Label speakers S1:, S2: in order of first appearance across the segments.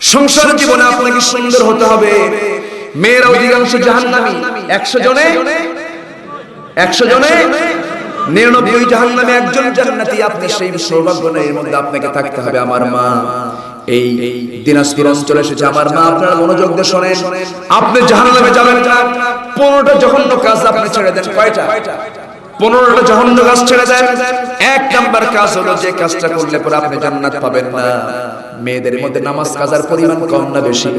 S1: সংসার জীবনে আপনাকে সুন্দর হতে হবে। মেয়েরা অধিকাংশ জাহান্নামী। একশো জনে? একশো জনে? নিরানব্বই জাহান্নামে একজন জান্নাতি, আপনি সেই সৌভাগ্য এর মধ্যে আপনাকে থাকতে হবে আমার মা। এই দিনাজপুর অঞ্চলে এসেছে আমার মা, আপনার মনোযোগ দিয়ে শোনেন। আপনি জাহান্নামে যাবেন না। পনেরোটা জঘন্য কাজ আপনি ছেড়ে দেন। কয়টা? পনেরোটা জঘন্য কাজ ছেড়ে দেন। এক নাম্বার কাজ হলো যে কাজটা করলে পরে আপনি জান্নাত পাবেন না। মেয়েদের মধ্যে নামাজ কাজার পরিমাণ কম না বেশি?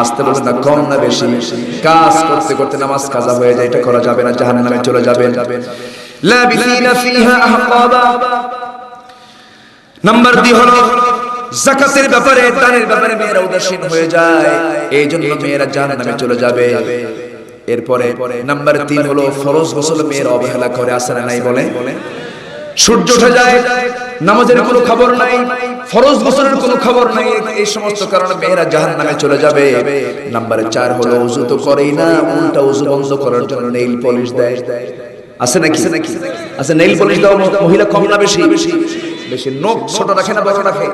S1: আসতে বলবেন না, কম না বেশি। কাজ করতে করতে নামাজ কাজা হয়ে যায়, এটা করা যাবে না চলে যাবেন। লাবিথিনা ফিহা আহকাবা নাম্বার দুই হলো জাকাতের ব্যাপারে, দানের ব্যাপারে মেয়েরা উদাসীন হয়ে যায় এই জন্য মেয়েরা জাহান্নামে চলে যাবে। এরপরে নাম্বার তিন হলো, ফরজ গোসল মেয়ের অবহেলা করে আসে না নাই বলে। সূর্য উঠে যায়, নামাজের কোনো খবর নাই, ফরজ গোসলের কোনো খবর নাই, এই সমস্ত কারণে মেয়েরা জাহান্নামে চলে যাবে। নাম্বার চার হলো উজু তো করেই না, উল্টা উজু বন্ধ করার জন্য নেইল পলিশ দেয়। আছে নাকি? আছে, নেইল পলিশ দেওয়া মহিলা কম না বেশি? বেশি নখ ছোট রাখে না বড় রাখে?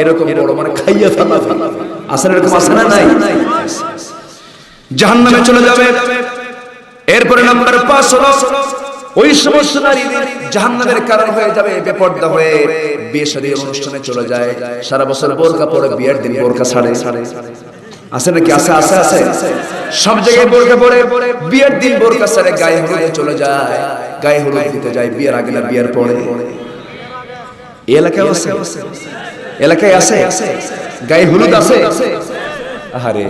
S1: এরকম বড় মানে খাইয়া ফেলা আছে এরকম? আছে না নাই? জাহান্নামে চলে যাবে। এরপরে নাম্বার পাঁচ হলো ওই সমস্ত নারী জাহান্নামের কারণ হয়ে যাবে, বেপর্দা হয়ে বিয়ে শাদীর অনুষ্ঠানে চলে যায়। সারা বছর বোরকা পরে বিয়ের দিন বোরকা ছাড়ে। আছে নাকি? আছে আছে আছে। সব জায়গায় বোরকা পরে বিয়ের দিন বোরকা ছাড়ে, গায়ে হলুদে চলে যায়। গায়ে হলুদ দিতে যায়, বিয়ের আগে না বিয়ের পরে। এলাকায় আছে? এলাকায় আছে? গায়ে হলুদ আছে? আহারে।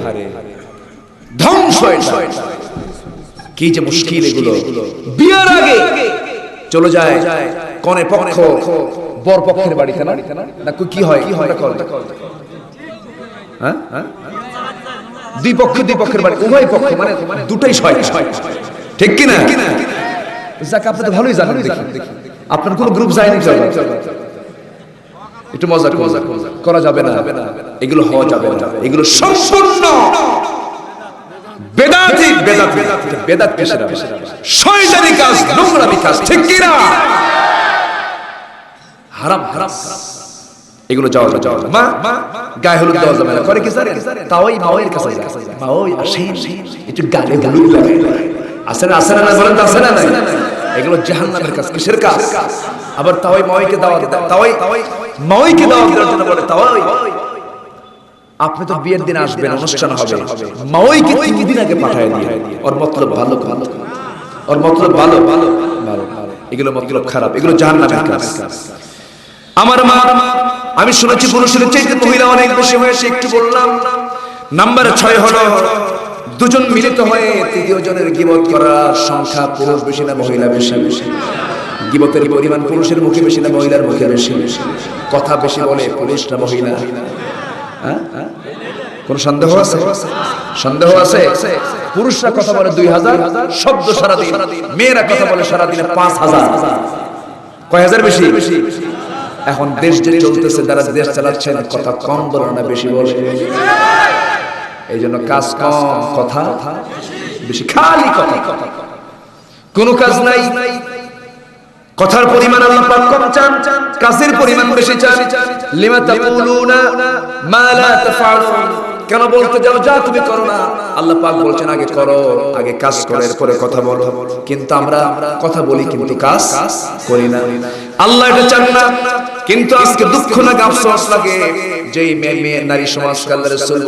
S1: ধ্বংস এটা। কি যে মুশকিল এগুলো? বিয়ের আগে চলে যায় কনে পক্ষ বর পক্ষের বাড়িতে না? না কি হয়? কি হয়? হ্যাঁ? হ্যাঁ? দুই পক্ষ দুই পক্ষের বাড়ি উভয় পক্ষ মানে দুটাই ছয় ঠিক কি না যাক আপনি তো ভালোই জানেন আপনার কোনো গ্রুপ যায়নি একটু মজা মজা করা যাবে না। এগুলো হওয়া যাবে না। এগুলো সম্পূর্ণ বেদাতি বেদাতি বেদাত পেশারা শয়তানি কাজ নোংরামি কাজ ঠিক কি না হারাম হারাম এগুলো যাওয়া যাওয়া। মা গায়ে হলুদ দেওয়া যাবে না। করে কি জানেন? তাওই মাওয়ের কাছে যায়। আসেন। একটু গালে হলুদ লাগায় আসে না আসে না বলেন তো আসে না এগুলো জাহান্নামের কাজ কিসের কাজ? আবার তাওই মাওইকে দাওয়াত দেয়। তাওই মাওইকে দাওয়াত দেওয়ার জন্য বলে তাওই আপনি তো বিয়ের দিন আসবেন অনুষ্ঠান হবে। মাওইকে তিন দিন আগে পাঠায় দিয়ে। ওর মতলব ভালো। ভালো ওর মতলব ভালো। ভালো ভালো। এগুলো মতলব খারাপ। এগুলো জাহান্নামের কাজ। আমার মা আমি শুনেছি পুরুষের চাইতে মহিলা অনেক বেশি হয়েছে একটু বললাম। নাম্বার ছয় হলো দুজন মিলিত হয়ে তৃতীয় জনের গিবত করার সংখ্যা পুরুষ বেশি না মহিলা বেশি? বেশি গিবতের পরিমাণ পুরুষের মুখে বেশি না মহিলার মুখে বেশি? কথা বেশি বলে পুরুষ না মহিলা। কোন সন্দেহ আছে? সন্দেহ আছে? পুরুষরা কথা বলে দুই হাজার, শব্দ সারাদিন। মেয়েরা কথা বলে সারাদিনে পাঁচ হাজার। কয় হাজার বেশি? এখন দেশ যে চলতেছে, যারা দেশ চালাচ্ছেন কথা কম বলে না, বেশি বলে। এই জন্য কাজ কম, কথা বেশি, খালি কথা। কোন কাজ নাই। কথার পরিমাণ আল্লাহ পাক কম চান, কাজের পরিমাণ বেশি চান। লিমা তাকুলুনা কেন বলতে যাও, যা তুমি করো না। আল্লাহ পাক বলছেন, আগে করো, আগে কাজ করো, এরপরে কথা বলো। কিন্তু আমরা কথা বলি, কিন্তু কাজ করি না। আল্লাহ এটা চান না। কিন্তু আজকে দুঃখ না লাগে। মেয়ে মেয়ে, নারী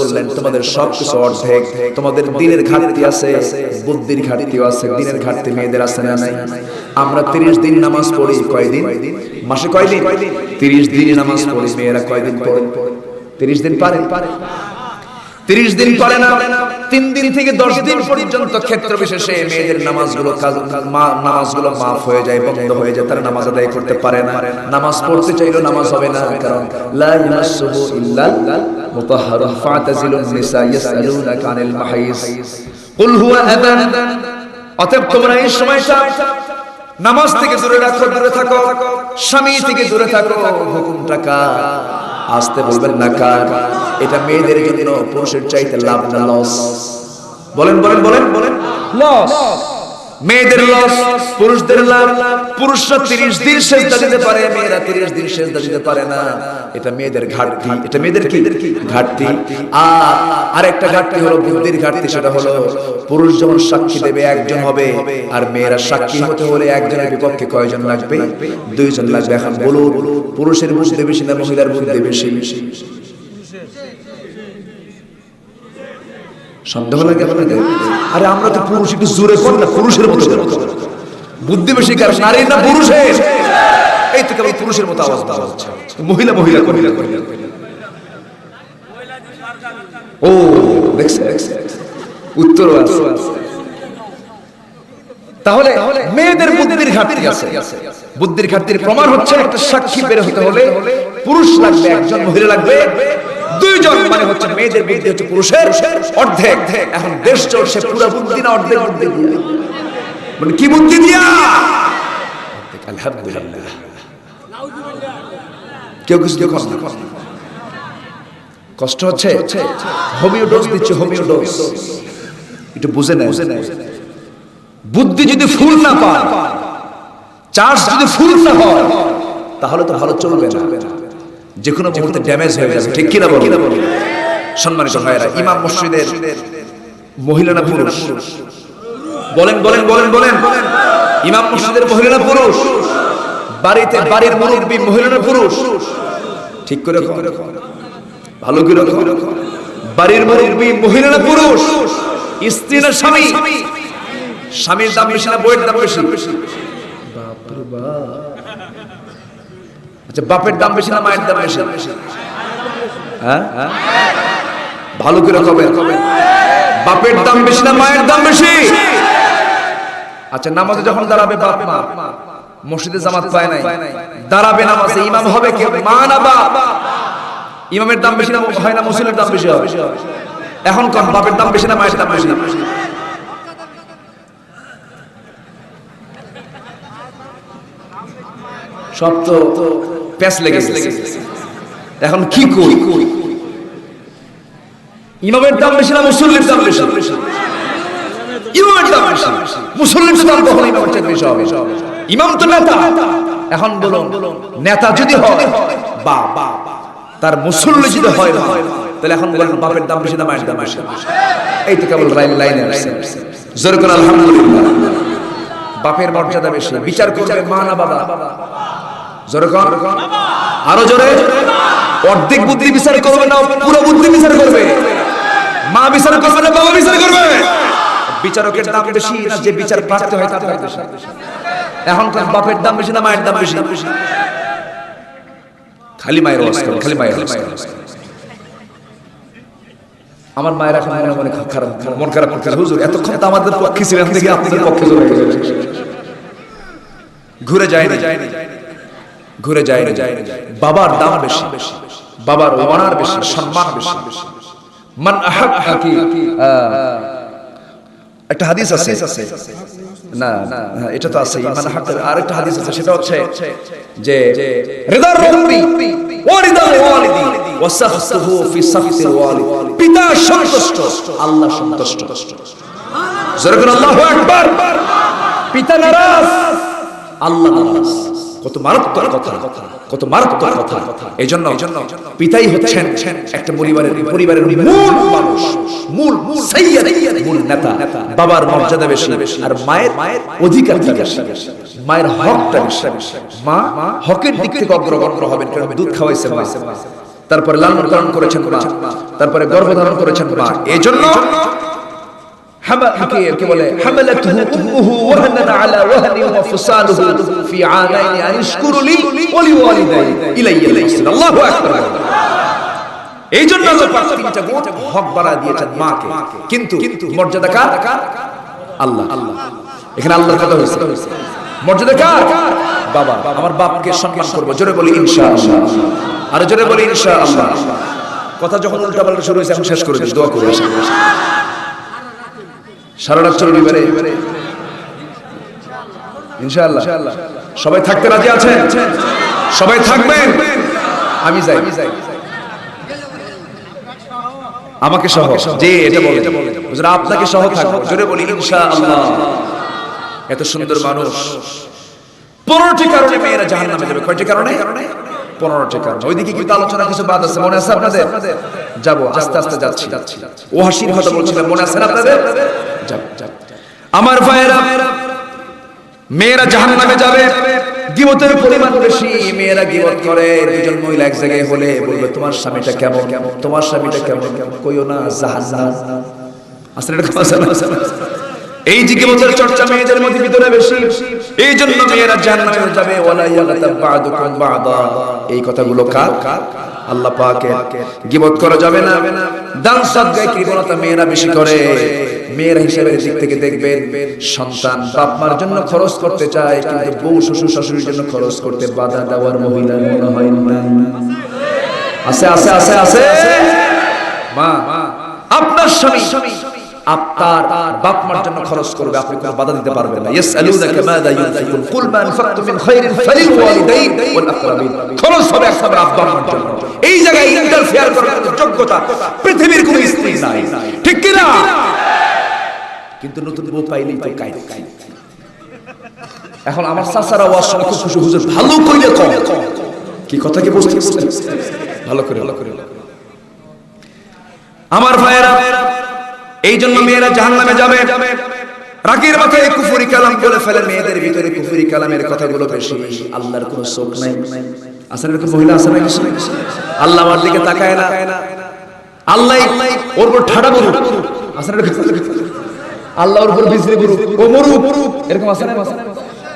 S1: বললেন, তোমাদের সব কিছু অর্ধেক। তোমাদের দিনের ঘাটতি আছে, বুদ্ধির ঘাটতিও আছে, দিনের ঘাটতি মেয়েদের আছে না নাই? আমরা 30 দিন নামাজ পড়ি, কয়দিন? মাসে কয়দিন? 30 দিন নামাজ পড়ি, মেয়েরা কয়দিন পড়ে? 30 দিন পারে। তিরিশ দিন পরে না। তিন দিন থেকে দশ দিন পর্যন্ত ক্ষেত্র বিশেষে মেয়েদের নামাজগুলো নামাজগুলো মাফ হয়ে যায়, বন্ধ হয়ে যায়, তারা নামাজ আদায় করতে পারে না। নামাজ পড়তে চাইলেও নামাজ হবে না, কারণ নামাজ থেকে দূরে রাখো, দূরে থাকো। স্বামী থেকে দূরে থাকো, হুকুমটা কার? আসতে বলবেন না কার? এটা মেয়েদের জন্য পুরুষের চাইতে লাভ না লস বলেন বলেন বলেন বলেন। লস মেয়েদের লস পুরুষদের লাভ, পুরুষরা তিরিশ দিন সেজদা দিতে পারে, মেয়েরা তিরিশ দিন সেজদা দিতে পারে না। এটা মেয়েদের ঘাটতি, এটা মেয়েদের কি? ঘাটতি। আর আরেকটা ঘাটতি হলো বুদ্ধির ঘাটতি, সেটা হলো পুরুষ যখন সাক্ষী দেবে, একজন হবে, আর মেয়েরা সাক্ষী হতে হলে একজনের বিপক্ষে কয়জন লাগবে? দুইজন লাগবে। এখন বলুন, পুরুষের বুঝতে বেশি না মহিলার বুঝতে বেশি? সন্দেহ লাগে আরে আমরা তো পুরুষ, একটু জোরে কর না, পুরুষের মতো বুদ্ধি বেশি নারী না পুরুষের? এই তো কেবল পুরুষের মতো আওয়াজ দেওয়া হচ্ছে। মহিলা মহিলা মহিলা ও দেখছে উত্তর তাহলে মেয়েদের বুদ্ধির ঘাটতি আছে। বুদ্ধির ঘাটতির প্রমাণ হচ্ছে একটা সাক্ষী বের হতে হলে পুরুষ লাগবে, একজন মহিলা লাগবে। দুইজন মানে হচ্ছে মেয়েদের বুদ্ধি হচ্ছে পুরুষের অর্ধেক। এখন দেশ চলছে, পুরো বুদ্ধি না অর্ধেক বুদ্ধি দিয়া। মানে কি বুদ্ধি দিয়া? আলহামদুলিল্লাহ। কেউ কিছু কেউ কষ্ট কষ্ট হচ্ছে? হোমিও ডোজ দিচ্ছে, হোমিও ডোজ। একটু বুঝে নেয় বুদ্ধি যদি ফুল না পায়, চার্জ যদি ফুল না হয়, তাহলে তো ভালো চলবে না। যে কোনো মুহূর্তে ড্যামেজ হয়ে যাবে। ঠিক কিনা বলো সম্মানিত ভাইরা ইমাম মসজিদের মহিলা না পুরুষ? বলেন বলেন বলেন বলেন। ইমাম মসজিদের মহিলা না পুরুষ? বাড়িতে বাড়ির মুরব্বী মহিলা না পুরুষ? ঠিক করে। ভালো করে। বাড়ির মুরব্বী মহিলা না পুরুষ? স্ত্রী না স্বামী? স্বামীর দাম বেশি না বইয়ের দাম বেশি? বাপ। আচ্ছা বাপের দাম বেশি না মায়ের দাম বেশি? হ্যাঁ? ভালো করে কবে? বাপের দাম বেশি না মায়ের দাম বেশি? আচ্ছা নামাজে যখন দাঁড়াবে বাপ মা, মসজিদে জামাত পায় নাই। দাঁড়াবে নামাজে, ইমাম হবে কে মা না বাপ? ইমামের দাম বেশি না, হয় না মুসলিমের দাম বেশি হবে? এখন কোন, বাপের দাম বেশি না মায়ের দাম বেশি? সব তো প্যাস লেগে এখন কি করি? ইমামের দাম বেশি না, মুসল্লির দাম বেশি। ইমামের দাম বেশি। মুসল্লির দাম কখন ইমামের চাইতে বেশি হবে ইমাম তো নেতা। এখন বলুন, নেতা যদি হয় বা তার মুসল্লি যদি হয় তাহলে এখন বলেন বাপের দাম বেশি না, মায়ের দাম বেশি এই তো কেবল লাইন লাইনে জোরে করে আলহামদুলিল্লাহ। বাপের মর্যাদা বেশি। বিচার করবে মা না বাবা। আরও জোরে। অর্ধেক বুদ্ধি বিচার করবে না, পুরো বুদ্ধি বিচার করবে। মা বিচার করবে না, বাবা বিচার করবে। বিচারকের দাম বেশি না, যে বিচার হয় তার দাম বেশি। বাপের দাম বেশি না, মায়ের দাম বেশি। খালি মায়ের খালি মায়ের আওয়াজ করো। আমার মায়ের এখন মনে মনে খারাপ মন খারাপ করতে হুজুর, এতক্ষণ তো আমাদের পক্ষে ছিলেন দেখি আপনাদের পক্ষে চলে গেছে। ঘুরে যায় না ঘুরে যায় বাবার দাম বেশি, বাবার অনার বেশি, সম্মান বেশি। মান আহাক কি একটা হাদিস আছে। না এটা তো আছে, মান ইমান হাক, আরেকটা হাদিস আছে, সেটা হচ্ছে যে রিদার রব্বি ওয়া রিদাল ওয়ালিদি ওয়া সাখতুহু ফি সাখতিল ওয়ালিদ পিতা সন্তুষ্ট, আল্লাহ সন্তুষ্ট। জোরে করে আল্লাহু আকবার। পিতা নারাজ, আল্লাহ নারাজ। কত মারাত্মক কথা, কত মারাত্মক কথা। এই জন্য পিতাই হচ্ছেন একটা পরিবারের পরিবারের মূল মানুষ, মূল সাইয়্যিদ মূল নেতা, বাবার মর্যাদা বেশি আর মায়ের মায়ের অধিকারটা বেশি। মায়ের হকটা বেশি। মা হকের দিক থেকে অগ্রগণ্য হবেন কারণ দুধ খাওয়াইছে মা। তারপরে লালন পালন করেছেন মা। তারপরে গর্ভধারণ করেছেন মা। এই জন্য কি বলে? হামালাতুহু উম্মুহু ওয়াহানান আলা ওয়াহনি ওয়া ফিসালুহু ফি আনাইনি আন লি ওয়া লিওয়ালিদাই ইলাইয়া আল-মাসির আল্লাহু আকবার। এই জন্য আল্লাহ পাক তিনটা গুণ হক বাড়া দিয়েছেন মাকে। কিন্তু মর্যাদা কার? আল্লাহ। এখানে আল্লাহর কথা হয়েছে। মর্যাদা কার? বাবা আমার বাপকে সম্মান করব। জোরে বলি ইনশাআল্লাহ। আর জোরে বলি ইনশাআল্লাহ। কথা যখন উল্টা পাল্টা শুরু হয়েছে এখন শেষ করে দিস দোয়া করে সারা রাত চলবে এবারে? ইনশাআল্লাহ। সবাই থাকতে রাজি আছেন? সবাই থাকবেন? আমি যাই। আমাকে সহ যে এটা বলে। হুজুর আপনাকে সহ থাকব। জোরে বলি ইনশাআল্লাহ। এত সুন্দর মানুষ। পনেরোটি কারণে মেয়েরা জাহান নামে যাবে। কয়টি কারণে? পনেরোটি কারণে। ওইদিকে কিন্তু আলোচনা কিছু বাদ আছে। মনে আছে আপনাদের? যাব আস্তে আস্তে যাচ্ছি। ও হাসির কথা বলছিলাম মনে আছে আপনাদের। আমার ভাইয়েরা, মেয়েরা জাহান নামে যাবে, গিবতের পরিমাণ বেশি, মেয়েরা গিবত করে দুজন মহিলা এক জায়গায় হলে বলবে, তোমার স্বামীটা কেমন? তোমার স্বামীটা কেমন? কইও না, জাহান্নাম। আসলে এটা এই যে গিবতের চর্চা মেয়েদের মধ্যে ভিতরে বেশি এই জন্য মেয়েরা জাহান্নামে যাবে, ওয়ালা ইয়াগতাব বা'দুকুম বা'দা। এই কথাগুলো কার? আল্লাহ পাকের। গিবত করা যাবে না। দান সদকায় কৃপণতা মেয়েরা বেশি করে। মেয়ের হিসেবে দিক থেকে দেখবেন সন্তান বাপ মার জন্য খরচ করতে চায়, কিন্তু বউ শ্বশুর শাশুড়ির জন্য খরচ করতে বাধা দেওয়ার মহিলা মনে হয় না। আছে আছে আছে আছে। মা, আপনার স্বামী আপনার বাপ মার জন্য খরচ করবে, আপনি কোনো বাধা দিতে পারবেন না। ইয়াসআলুনাকা মাযা ইউনফিকুন কুল মা আনফাকতু মিন খায়রিন ফালিল ওয়ালিদাইন ওয়াল আকরাবিন খরচ হবে একবার আব্বা মার জন্য। এই জায়গায় ইন্টারফেয়ার করার যোগ্যতা পৃথিবীর কোনো স্ত্রী নাই। ঠিক কি না কিন্তু নতুন বউ পাইলেই তো কাই এখন আমার চাচারা ওয়াজ শুনে খুব খুশি, হুজুর, ভালো কইলে কম কি কথা কি বুঝতে ভালো করে ভালো করে আমার ভাইয়েরা এই জন্য মেয়েরা জাহান্নামে যাবে। রাগের মাথায় কুফুরি কালাম বলে ফেলে, মেয়েদের ভিতরে কুফুরি কালামের কথাগুলো বেশি। আল্লাহর কোনো চোখ নাই। আসলে এরকম মহিলা আছে না আল্লাহ আমার দিকে তাকায় না। আল্লাহ ওর উপর ঠাডা বলুক আসলে আল্লাহর উপর বিজলি বলুক ও মরুক। এরকম আছে না?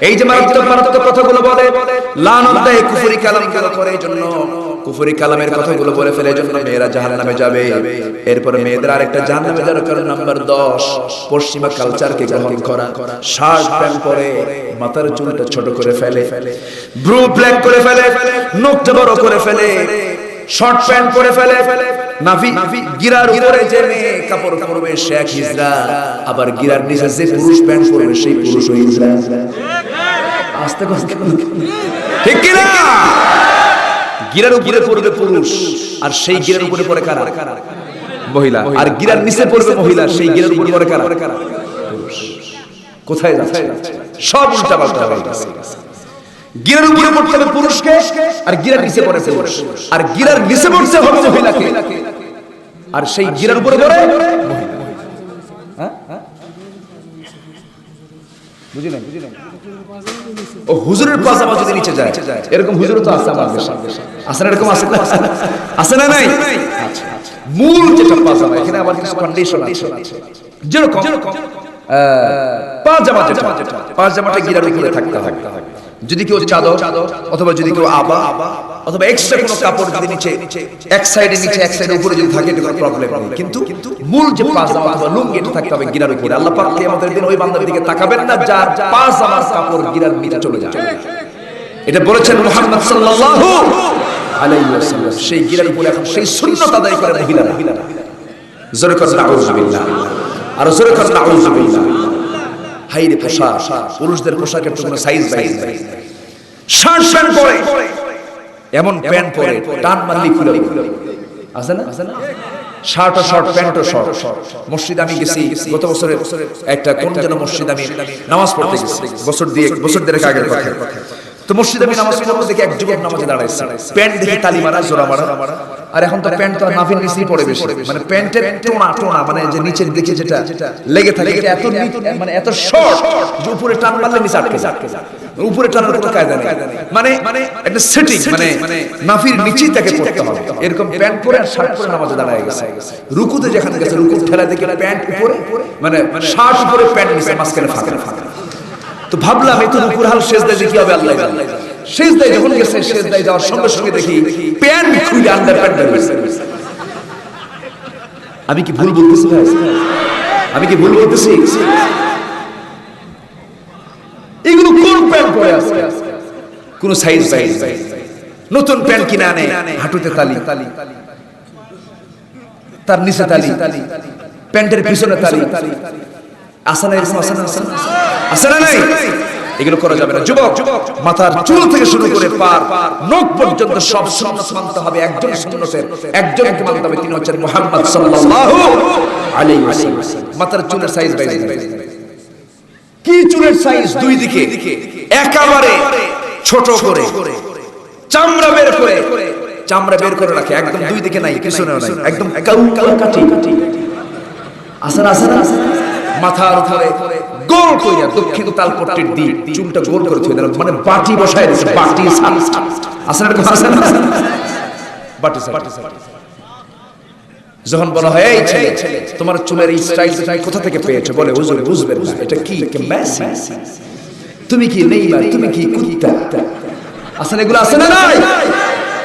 S1: এই যে মারাত্মক মারাত্মক কথাগুলো বলে, লানত দেয় কুফরি কালামগুলো করে এই জন্য। কুফরি কালামের কথাগুলো বলে ফেলে জন্য মেয়েরা জাহান্নামে যাবে। এরপরে মেয়েদের আরেকটা জাহান্নামে যাওয়ার কারণ নাম্বার 10 পশ্চিমা কালচারকে গ্রহণ করা। শার্ট প্যান্ট পরে মাথার চুলটা ছোট করে ফেলে। ব্রু ব্ল্যাক করে ফেলে নখটা বড় করে ফেলে। শর্ট প্যান্ট পরে ফেলে। নাভি গিরার উপরে যে মেয়ে কাপড় পরবে সে এক হিজড়া আবার গিরার নিচে যে পুরুষ প্যান্ট পরবে, সেই পুরুষ ওই হিজড়া আস্তে আস্তে ঠিক কি না গিরার উপরে পড়বে পুরুষ, আর সেই গিরার উপরে পড়ে কারা? মহিলা। আর গিরার নিচে পড়বে মহিলা, সেই গিরার উপরে পড়ে কারা? কোথায় যাচ্ছে? সব উল্টা পাল্টা হয়ে গেছে। গিরার উপরে পড়তে হবে পুরুষকে, আর গিরার নিচে পড়ে পুরুষ। আর গিরার নিচে পড়তে হবে মহিলাকে। আর সেই গিরার উপরে পড়ে? হ্যাঁ? বুঝলেন ও হুজুরের পাজামা যদি নিচে যায়। এরকম হুজুরও তো আছে আমার দেশে আছে না এরকম? আছে না? আছে না নাই? আচ্ছা, মূল যেটা পাজামা এখানে আবার কিছু কন্ডিশন আছে। যেরকম আহ, পাজামা যেটা পাজামাটা গিরার উপরে থাকতে হবে। যদি কেউ চাদর অথবা যদি কেউ আবা, অথবা এক্সট্রা কোনো কাপড় যদি নিচে, এক সাইডে নিচে, এক সাইডে উপরে যদি থাকে, এটা কোনো প্রবলেম নেই। কিন্তু মূল যে পাজামা অথবা লুঙ্গি, এটা থাকতে হবে গিরার উপরে। আল্লাহ পাক আমাদের দিন ওই বান্দার দিকে তাকাবেন না, যার পাজামার কাপড় গিরার নিচে চলে যায়। এটা বলেছেন মুহাম্মদ সাল্লাল্লাহু আলাইহি ওয়াসাল্লাম। সেই গিরার উপরে এখন সেই সুন্নাত আদায় করে মহিলারা। জোরে করে আউযু বিল্লাহ আর জোরে করে আউযু বিল্লাহ হাইরে পোশাক পুরুষদের পোশাকের তো কোনো সাইজ বাইজ নাই। শার্ট প্যান্ট পরে এমন প্যান্ট পরে টান মারলি খুলে আছে না? আছে না? শার্ট ও শর্ট প্যান্ট ও শর্ট মসজিদ আমি গেছি গত বছরে একটা কোন যেন মসজিদ আমি নামাজ পড়তে গেছি। বছর দিয়ে বছর দেড়েক আগের কথা। তো মসজিদে আমি নামাজ পড়তে দেখি এক যুবক নামাজে দাঁড়াইছে। প্যান্ট দেখি তালি মারা জোড়া মারা। আর এখন তো প্যান্ট তো নাভির নিচেই পড়ে বেশি। মানে প্যান্টের টোনা টোনা মানে যে নিচের দিকে যেটা লেগে থাকে এটা এত নি- মানে এত শর্ট যে উপরে টান মারলে নিচে আটকে যায়। উপরে টানার কোনো কায়দা নেই। মানে মানে একটা সেটিং মানে নাভির নিচেই তাকে পড়তে হবে। এরকম প্যান্ট পরে আর শার্ট পরে নামাজে দাঁড়ায় গেছে। রুকুতে যেখানে গেছে রুকু ঠেলা দেখে প্যান্ট উপরে মানে শার্ট উপরে প্যান্ট নিচে মাঝখানে ফাঁকা। ফাঁকা। তো ভাবলাম এই তো রুকুর হাল শেষ দেয় কি হবে আল্লাহ জানে। শেষ দেয় যখন গেছে শেষ দেয় যাওয়ার সঙ্গে সঙ্গে দেখি প্যান্ট খুলে আন্ডার প্যান্ট আমি কি ভুল বলতেছি আমি কি ভুল বলতেছি? এগুলো কোন প্যান্ট পরে আছে? কোন সাইজ সাইজ নতুন প্যান্ট কিনে আনে হাঁটুতে তালি। তার নিচে তালি। প্যান্টের পিছনে তালি। আসে না এরকম আসে না আসে না? আসে না নাই? এগুলো করা যাবে না। যুবক যুবক মাথার চুল থেকে শুরু করে পার নখ পর্যন্ত সব সুন্নাত মানতে হবে। একজন সুন্নতের একজনকে মানতে হবে। তিনি হচ্ছেন মুহাম্মদ সাল্লাল্লাহু আলাইহি ওয়াসাল্লাম। মাথার চুলের সাইজ বাইরে কি চুলের সাইজ দুই দিকে। একেবারে ছোট করে। চামড়া বের করে। চামড়া বের করে। রাখে। একদম দুই দিকে নাই পিছনে নাই। একদম কাউ কাউ কাটি আসেন আসেন মাথার উপরে গোল কইরা দক্ষিণ তালপট্টির দিক চুলটা গোল করে থই দেন মানে বাটি বসায় দিছে বাটি আসেন এরকম আসেন বাটি যখন বলা হয় এই ছেলে তোমার চুলের এই স্টাইল তুমি কোথা থেকে পেয়েছ? বলে হুজুর বুঝবেন না এটা কি? কি মেসি। তুমি কি নেইমার? তুমি কি কুত্তা? আসলে এগুলো আছে না নাই?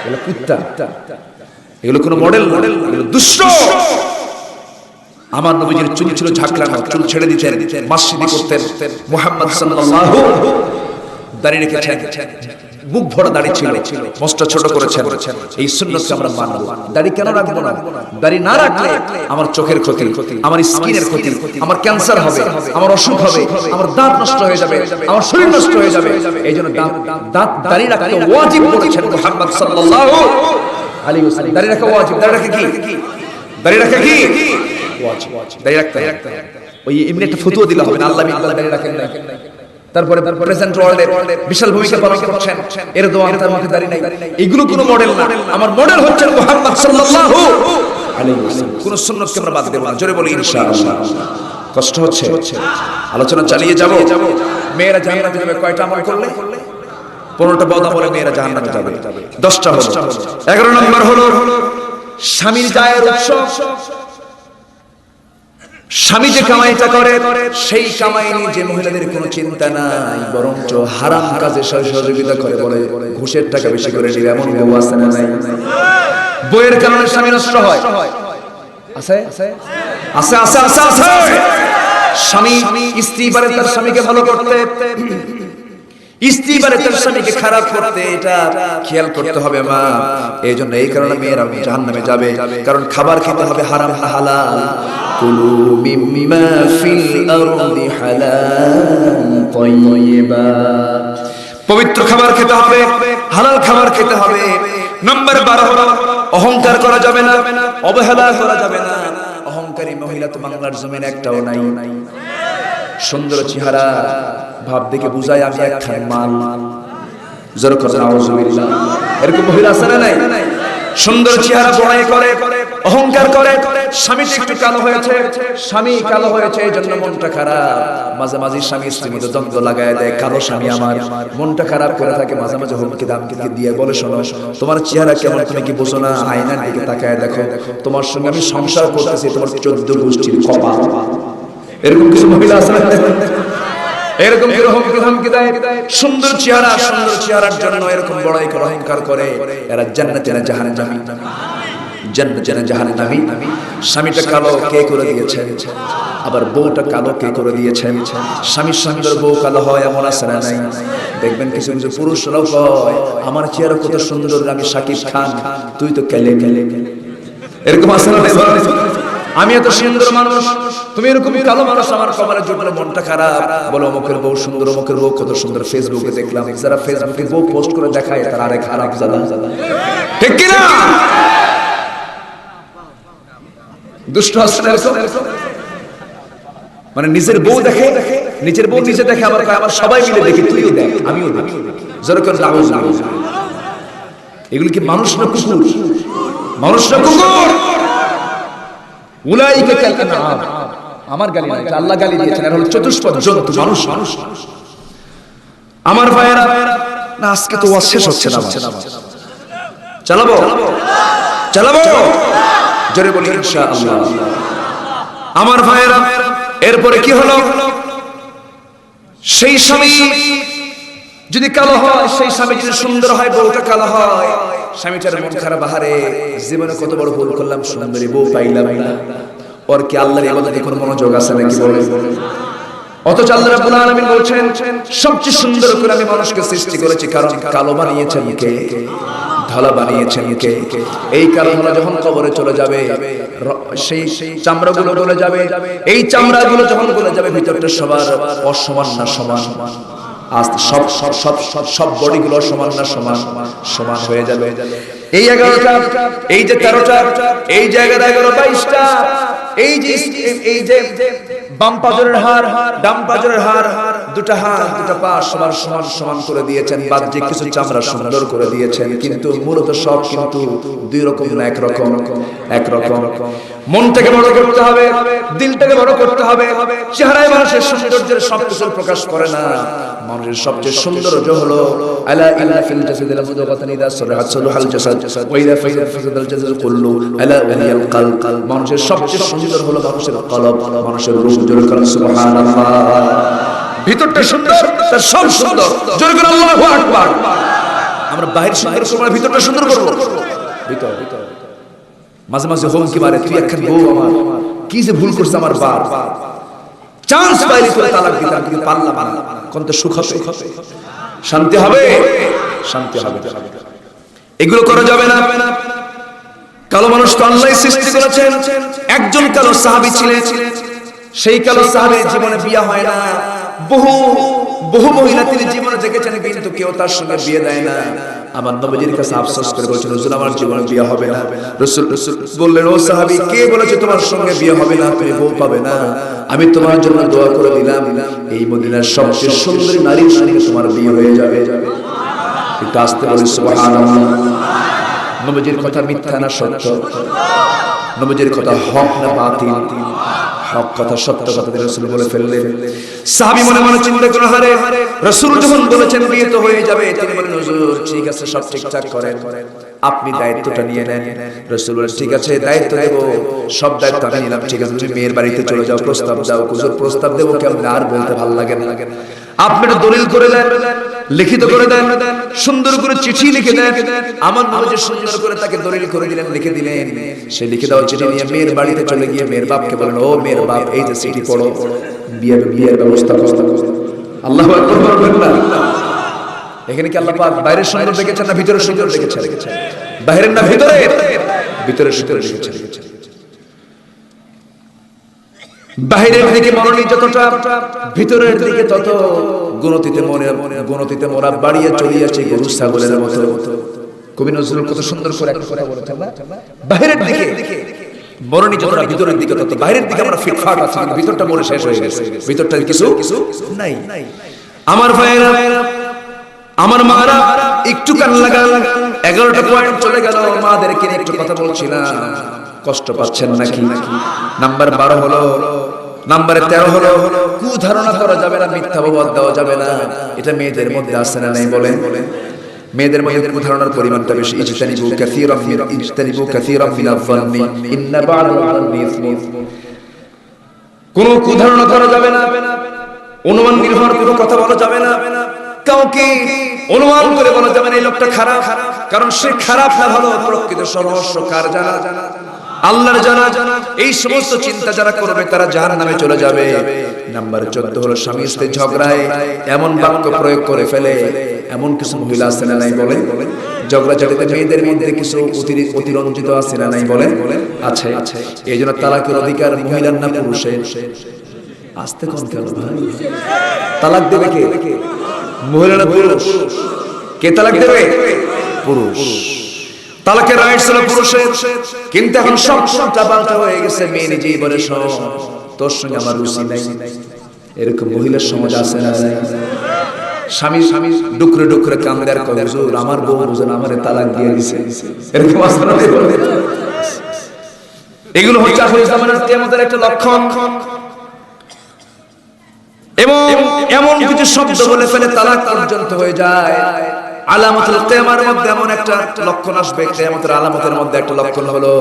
S1: এগুলো কুত্তা। এগুলো কোনো মডেল মডেল এগুলো দুষ্ট। আমার নবীজির চুল ছিল ঝাঁকড়ানো চুল ছেড়ে দিতেন মাসিদি করতেন। মুহাম্মদ সাল্লাল্লাহু দাড়ি রেখেছেন, মুখ ভরা দাড়ি ছিল মোস্টটা ছোট করেছেন। এই সুন্নতকে আমরা মানব। দাড়ি কেন রাখব না? দাড়ি না রাখলে আমার চোখের ক্ষতি, আমার স্কিনের ক্ষতি, আমার ক্যান্সার হবে, আমার অসুখ হবে, আমার দাঁত নষ্ট হয়ে যাবে, আমার শরীর নষ্ট হয়ে যাবে। এই জন্য দাঁত দাঁত, দাড়ি রাখতে ওয়াজিব বলেছেন মুহাম্মদ সাল্লাল্লাহু আলাইহি ওয়াসাল্লাম। দাড়ি রাখা ওয়াজিব। দাড়ি রাখা কি? দাড়ি রাখা কি? ওয়াজিব রাখতে ওই এমনি একটা ফতুয়া দিলে হবে না আল্লাহ রাখেন না তারপরে প্রেজেন্ট ওয়ার্ল্ডের বিশাল ভূমিকা পালন করছেন। এর দোয়ান তার মাথায় দাঁড়িয়ে নাই। এগুলো কোনো মডেল না। আমার মডেল হচ্ছেন মুহাম্মদ সাল্লাল্লাহু আলাইহি ওয়াসাল্লাম। কোন সুন্নতকে আমরা বাদ দেব না। জোরে বলি ইনশাআল্লাহ। কষ্ট হচ্ছে। আলোচনা চালিয়ে যাব। মেয়েরা জান্নাতে যাবে কয়টা আমল করলে? পনেরোটা বদ আমলে মেয়েরা জান্নাতে যাবে। দশটা হলো এগারো নম্বর হলো স্বামীর উৎসব। স্বামী যে কামাইটা করে সেই কামাই নিয়ে যে মহিলাদের কোনো চিন্তা নাই বরঞ্চ হারাম কাজে সহযোগিতা করে বলে ঘুষের টাকা বেশি করে নিবে এমন বউ আছে না নাই? বইয়ের কারণে স্বামী নষ্ট হয়। আছে? আছে? আছে আছে আছে স্বামী স্ত্রী পারে তার স্বামীকে ভালো করতে স্ত্রী পারে তার স্বামীকে খারাপ করতে এটা খেয়াল করতে হবে মা। এই জন্য এই কারণে মেয়েরা জাহান্নামে যাবে কারণ খাবার খেতে হবে হারাম না হালাল। কুলু মিম্মা ফিল আরদি হালাল তাইয়্যিবা পবিত্র খাবার খেতে হবে, হালাল খাবার খেতে হবে। নম্বর 12 হলো অহংকার করা যাবে না, অবহেলা করা যাবে না। অহংকারী মহিলা তো বাংলার জমিন একটাও নাই। সুন্দর চেহারা, ভাব দেখে বুঝায় আমি একখান মাল। জোর করে এরকম মহিলা আছে নাই? সুন্দর চেহারা বড়াই করে। অহংকার করে, স্বামী একটু কালো হয়েছে, স্বামী কালো হয়েছে, এই জন্য মনটা খারাপ। মাঝে মাঝে স্বামী স্ত্রীর মধ্যে দ্বন্দ্ব লাগায় দেয় কালো স্বামী আমার মনটা খারাপ করে থাকে, মাঝে মাঝে হুমকি দামকি দিয়ে বলে, শোনো, তোমার চেহারা কেমন, তুমি কি বোঝো না? আয়নার দিকে তাকায় দেখো, তোমার সঙ্গে আমি সংসার করতেছি, তোমার চোদ্দ গোষ্ঠীর কপাল। এরকম কিছু মহিলা আছে? এরকম এরকম হুমকি দেয়? সুন্দর চেহারা, সুন্দর চেহারার জন্য এরকম বড়াই করে, অহংকার করে, এরা জান্নাতে না জাহান্নামী। জান্নাতে না জাহান্নামী স্বামীটা কালো কে করে দিয়েছেন আবার বউটা কালো কে করে দিয়েছেন স্বামীর সুন্দর বউ কালো হয় এমন আছে না নাই? দেখবেন কিছু কিছু পুরুষরাও কয় আমার চেহারা কত সুন্দর, আমি সাকিব খান, তুই তো কেলে কেলে এরকম আছে না আমি এত সুন্দর মানুষ, তুমি এরকম কালো মানুষ, আমার কপালে জুটলে মনটা খারাপ। বলো, অমুকের বউ সুন্দর, অমুকের বউ কত সুন্দর ফেসবুকে দেখলাম, যারা ফেসবুকে বউ পোস্ট করে দেখায়, তারা আরেক খারাপ জাদা ঠিক কিনা? দুষ্ট না এরকম? মানে নিজের বউ দেখে, নিজের বউ নিজে দেখে আবার আমার সবাই মিলে দেখি তুইও দেখ, আমিও দেখি। যেরকম লাউজ লাউজ এগুলো কি মানুষ না কুকুর? মানুষ না কুকুর? উলাইকা কাল আনআম। আমার গালি না আল্লাহ গালি দিয়েছেন আর হলো চতুষ্পদ জন্তু মানুষ মানুষ। আমার ভাইয়েরা, না, আজকে তো ওয়াজ শেষ হচ্ছে না। চালাবো? চালাবো? জোরে বলি, ইনশাআল্লাহ। আমার ভাইয়েরা, এরপরে কি হলো? সেই স্বামী যদি কালো হয়, সেই স্বামী যদি সুন্দর হয়, বউটা কালো হয়, স্বামীটার মন খারাপ, আহারে, জীবনে কত বড় ভুল করলাম, সুন্দরী বউ পাইলাম না। ওর কি আল্লাহর ইবাদতে কোনো মনোযোগ আছে নাকি বলে অথচ আল্লাহ রাব্বুল আলামিন বলছেন, সবচেয়ে সুন্দর করে আমি মানুষকে সৃষ্টি করেছি, কারণ কালো বানিয়েছেন কে? ধলা বানিয়েছেন কে? এই কারণে যখন কবরে চলে যাবে সেই চামড়াগুলো গলে যাবে, এই চামড়াগুলো যখন গলে যাবে, ভিতরটা সবার অসমান না সমান? আজ সব সব সব সব সব সমান না সমান? সমান হয়ে যাবে। এই এগারোটা, এই যে তেরোটা, এই এগারো এগারো বাইশটা। এই যে এই যে বাম পাজরের হার ডাম পাজরের হার দুটা হাত, দুটা পা সবার সমান সমান করে দিয়েছেন। বাহ্যিক কিছু চামড়া সুন্দর করে দিয়েছেন, কিন্তু মূলত সব কিন্তু দুই রকম না এক রকম? এক রকম। মনটাকে বড় করতে হবে, দিলটাকে বড় করতে হবে। চেহারায় মানুষের সৌন্দর্যের সব কিছু প্রকাশ করে না। মানুষের সবচেয়ে সৌন্দর্য হলো, আলা ইলা ফিল জাসাদিল মুদাগাতান ইদা সারহাত সালহাল জাসাদ, ওয়া ইদা ফাইদাত ফাসাদাল জাসাদ কুল্লু, আলা ওয়াহিয়াল কলব। মানুষের সবচেয়ে সুন্দর হলো মানুষের কলব, মানুষের রূহ জোরে করেন সুবহানাল্লাহ। ভিতরটা সুন্দর, তার সব সুন্দর। জোরে করে আল্লাহু আকবার। আমরা বাহির সুন্দর সময় ভিতরটা সুন্দর করব। ভিতর মাঝে মাঝে হুমকি মারে, তুই একখান বউ আমার। কি যে ভুল করছে আমার বাপ। চান্স পাইলি তোর তালাক দিতাম, কিন্তু পারলাম না। কোন তো সুখ হবে। শান্তি হবে। শান্তি হবে। এগুলো করা যাবে না। কালো মানুষ তো আল্লাহ সৃষ্টি করেছেন। একজন কালো সাহাবী ছিলেন। সেই কালো সাহাবীর জীবনে বিয়ে হয় না। বহু বহু মহিলা তিনি জীবনে দেখেছেন, কিন্তু কেউ তার সঙ্গে বিয়ে দেয় না। আমার নবজির কাছে আফসোস করে বলছেন রসুল আমার জীবনে বিয়ে হবে না। রসুল রসুল বললেন, ও সাহাবী, কে বলেছে তোমার সঙ্গে বিয়ে হবে না? তুমি বউ পাবে না। আমি তোমার জন্য দোয়া করে দিলাম। এই মদিনার সবচেয়ে সুন্দরী নারীর সঙ্গে তোমার বিয়ে হয়ে যাবে। একটু আসতে বলি, সুবহানাল্লাহ। নবজির কথা মিথ্যা না সত্য? নবজির কথা হক না বাতিল? হক কথা, সত্য কথা রাসূল বলে ফেললেন। সাহাবী মনে মনে চিন্তা করে হারে রাসূল যখন বলেছেন বিয়ে তো হয়ে যাবে, তিনি বলেন, হুজুর, ঠিক আছে, সব ঠিকঠাক করেন। আপনি দায়িত্বটা নিয়ে নেন। রাসূল ঠিক আছে, দায়িত্ব দেব, সব দায়িত্ব আমি নিলাম, ঠিক আছে, তুমি মেয়ের বাড়িতে চলে যাও, প্রস্তাব দাও প্রস্তাব দেব কেমন, আর বলতে ভালো লাগে না। আপনি দলিল করে দেন লিখিত করে দেন, সুন্দর করে চিঠি লিখে দেন। আমার নবজি সুন্দর করে তাকে দলিল করে দিলেন, লিখে দিলেন। সে লিখে দেওয়া চিঠি নিয়ে মেয়ের বাড়িতে চলে গিয়ে মেয়ের বাপকে বলেন, ও মেয়ের বাপ, এই যে চিঠি পড়ো, বিয়ের বিয়ের ব্যবস্থা করো। আল্লাহ এখানে কি আল্লাহ পাক বাইরের সুন্দর দেখেছেন না ভিতরের সুন্দর দেখেছেন? বাইরের না ভিতরে ভিতরের সুন্দর দেখেছেন। বাহিরের দিকে মরণী যতটা ভিতরের দিকে তত গুণতিতে মনে গুণতিতে মোরা বাড়িয়ে চলিয়াছে গরু, ছাগলের মতো। কবি নজরুল কত সুন্দর করে একটা কথা বলেছেন বাহিরের দিকে মরণী যতটা ভিতরের দিকে তত বাইরের দিকে আমরা ফিটফাট আছি ভিতরটা মরে শেষ হয়ে গেছে। ভিতরটা কিছু কিছু নাই। আমার ভাইয়েরা, আমার মারা, একটু কান লাগাল এগারোটা পয়েন্ট চলে গেল, মাদেরকে একটু কথা বলছিলাম। কষ্ট পাচ্ছেন নাকি? নাম্বার বারো হলো, নাম্বারে তেরো হলো কু ধারণা করা যাবে না, মিথ্যা বাদ দেওয়া যাবে না। এটা মেয়েদের মধ্যে আসে না নাই বলেন? মেয়েদের মধ্যে কু ধারণার পরিমাণটা বেশি। ইজতানিবু কাসীরাম মিন, ইজতানিবু কাসীরাম মিন আয-যান্নি ইন্না বা'দাল যান্নি ইসমুন কোন কু ধারণা করা যাবে না, অনুমান নির্ভর, কোনো কথা বলা যাবে না। কাউকে অনুমান করে বলা যাবে না, এই লোকটা খারাপ। কারণ সে খারাপ না ভালো প্রকৃত সরহস্য কার জানা? আল্লাহর জানা এই সমস্ত চিন্তা যারা করবে তারা জাহান নামে চলে যাবে। নাম্বার চোদ্দ হলো স্বামী স্ত্রী ঝগড়ায় এমন বাক্য প্রয়োগ করে ফেলে এমন কিছু মহিলা আছে না নাই বলে মেয়েদের মধ্যে কিছু অতিরঞ্জিত আছে না নাই বলে আছে এই জন্য তালাকের অধিকার মহিলার না পুরুষের। আসতে কোন কেন ভাই? তালাক দেবে কে? মহিলা পুরুষ। কে তালাক দেবে? পুরুষ। তালাকের রাইটস হলো পুরুষের। কিন্তু এখন সব পাল্টা হয়ে গেছে মেয়ে নিজেই বলে সব তোর সঙ্গে আমার রুচি নাই। এরকম মহিলার সমাজ আছে না স্বামী স্বামী ডুকরে ডুকরে হুজুর, আমার বউ বুঝেন আমারে তালাক দিয়ে দিছে। এরকম? এগুলো হচ্ছে আখের জামানার কিয়ামতের একটা লক্ষণ। এবং এমন কিছু শব্দ বলে ফেলে তালাক পর্যন্ত হয়ে যায়। আলামতুল কিয়ামার মধ্যে এমন একটা লক্ষণ আসবে, কিয়ামতের আলামতের মধ্যে একটা লক্ষণ হলো,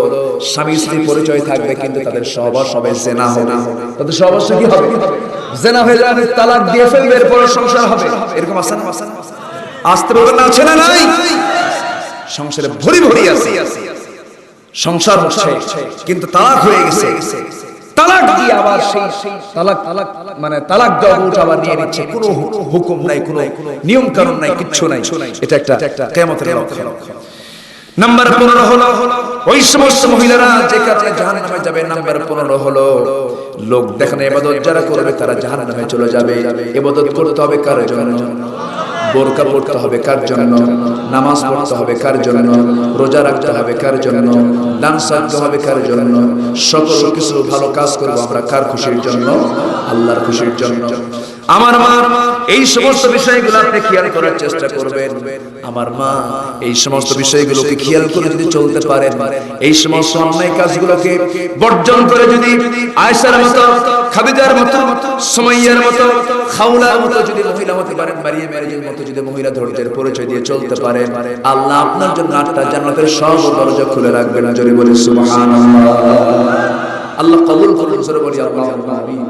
S1: স্বামী স্ত্রী পরিচয় থাকবে, কিন্তু তাদের সহবাস হবে, জেনা হবে। তাদের সহবাস কি হবে? জেনা হয়ে যাবে, তালাক দিয়ে ফেলবে, এরপর সংসার হবে। এরকম আছে না? আসতে বলবেন না? আছে না নাই? সংসারে ভরি ভরি আছে। সংসার হচ্ছে, কিন্তু তালাক হয়ে গেছে। তালাক দিয়ে আবার সেই তালাক তালাক মানে তালাক দেওয়া বউটা আবার নিয়ে নিচ্ছে। কোনো হুকুম নাই কোনো নিয়ম কানুন নাই কিচ্ছু নাই এটা একটা কেমতের লক্ষণ নাম্বার পনেরো হলো ওই সমস্ত মহিলারা যে কারণে জাহান নামে যাবে নাম্বার পনেরো হলো লোক দেখানো এবাদত যারা করবে তারা জাহান নামে চলে যাবে। এবাদত করতে হবে কার জন্য? বোরকা পড়তে হবে কার জন্য? নামাজ পড়তে হবে কার জন্য? রোজা রাখতে হবে কার জন্য? দান সাধতে হবে কার জন্য? সকল কিছু ভালো কাজ করব আমরা কার খুশির জন্য? আল্লাহর খুশির জন্য। আমার মা, এই সমস্ত বিষয়গুলো আপনি খেয়াল করার চেষ্টা করবেন। আমার মা এই সমস্ত বিষয়গুলোকে খেয়াল করে যদি চলতে পারেন এই সমস্ত অন্যায় কাজগুলোকে বর্জন করে যদি আয়েশার মতো খাদিজার মতো সুমাইয়ার মতো খাউলার মতো যদি মহিলা হতে পারেন মারিয়া ম্যারেজের মতো যদি মহিলা ধৈর্যের পরিচয় দিয়ে চলতে পারেন আল্লাহ আপনার জন্য আটটা জান্নাতের সব দরজা খুলে রাখবেন জোরে বলে সুবহানাল্লাহ। আল্লাহ কবুল করুন জোরে বলি আল্লাহ আমিন।